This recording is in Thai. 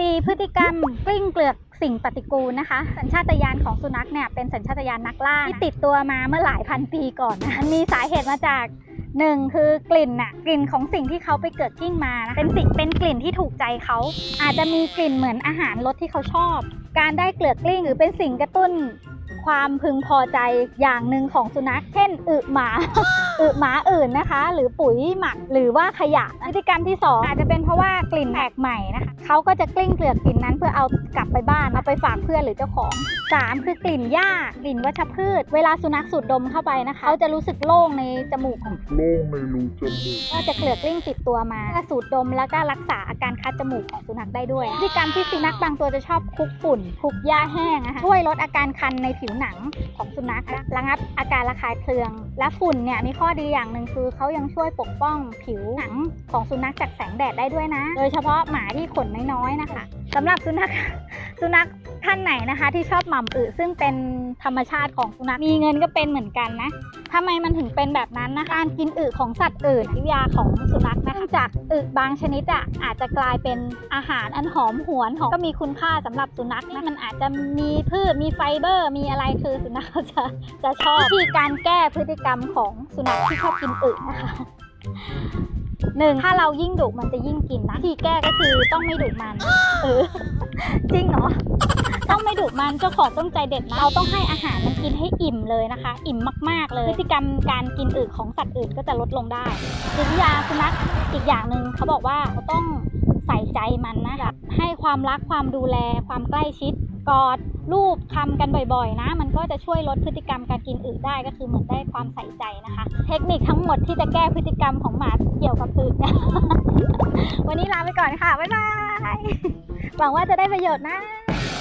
4พฤติกรรมกลิ้งเกลือกสิ่งปฏิกูลนะคะ สัญชาตญาณของสุนัขเนี่ยเป็นสัญชาตญาณนักล่าที่ติดตัวมาเมื่อหลายพันปีก่อนนะมันมีสาเหตุมาจากหนึ่งคือกลิ่นน่ะกลิ่นของสิ่งที่เขาไปเกิดกิ้งมานะเป็นสิ่งเป็นกลิ่นที่ถูกใจเขา อาจจะมีกลิ่นเหมือนอาหารรสที่เขาชอบการได้เกลือกกลิ้งหรือเป็นสิ่งกระตุ้นความพึงพอใจอย่างหนึ่งของสุนัข เช่น อึหมา อึหมาอื่นนะคะ หรือปุ๋ยหมักหรือว่าขยะพฤติกรรมที่ 2 อาจจะเป็นเพราะว่ากลิ่นแปลกใหม่นะคะเขาก็จะกลิ้งเกลือกกลิ่นนั้นเพื่อเอากลับไปบ้านเอาไปฝากเพื่อนหรือเจ้าของ 3 คือกลิ่นหญ้ากลิ่นวัชพืช เวลาสุนัขสูดดมเข้าไปนะคะเขาจะรู้สึกโล่งในจมูกของโล่งในรูจมูกก็จะเกลือกกลิ้งติดตัวมาเพื่อสูดดมแล้วก็รักษาอาการคัดจมูกของสุนัขได้ด้วยพฤติกรรมที่สุนัขบางตัวจะชอบคลุกฝุ่นคลุกหญ้าแห้งนะคะช่วยลดอาการคันในผิวหนังของสุนัขระงับอาการระคายเคือง และฝุ่นเนี่ยมีข้อดีอย่างหนึ่งคือเขายังช่วยปกป้องผิวหนังของสุนัขจากแสงแดดได้ด้วยนะ โดยเฉพาะหมาที่ขนน้อยๆนะคะสำหรับสุนัขสุนัข ท่านไหนนะคะ ที่ชอบหม่ำอึซึ่งเป็นธรรมชาติของสุนัขมีเงินก็เป็นเหมือนกันนะทำไมมันถึงเป็นแบบนั้นนะคะการกินอึของสัตว์อื่นวิทยาของสุนัขนะเนื่องจากอึบางชนิดอะอาจจะกลายเป็นอาหารอันหอมหวนหอมก็มีคุณค่าสำหรับสุนัขนะมันอาจจะมีพืชมีไฟเบอร์ มีอะไรคือสุนัขเขาจะจะชอบวิธีการแก้พฤติกรรมของสุนัขที่ชอบกินอึนะคะหนึ่งถ้าเรายิ่งดุมันจะยิ่งกินนะที่แก้ก็คือต้องไม่ดุมันเออจริงเหรอ ดุมันเจ้าของต้องใจเด็ดนะเราต้องให้อาหารมันกินให้อิ่มเลยนะคะ อิ่มมากๆเลยพฤติกรรมการกินอึของสัตว์อื่นก็จะลดลงได้จิตวิทยาสุนัขอีกอย่างหนึ่งเขาบอกว่าเราต้องใส่ใจมันนะแบบให้ความรักความดูแล ความใกล้ชิดกอดรูปคำกันบ่อยๆ นะ มันก็จะช่วยลดพฤติกรรมการกินอึได้ก็คือเหมือนได้ความใส่ใจนะคะ เทคนิคทั้งหมดที่จะแก้พฤติกรรมของหมาเกี่ยวกับอึวันนี้ลาไปก่อนค่ะบ๊ายบายหวังว่าจะได้ประโยชน์นะ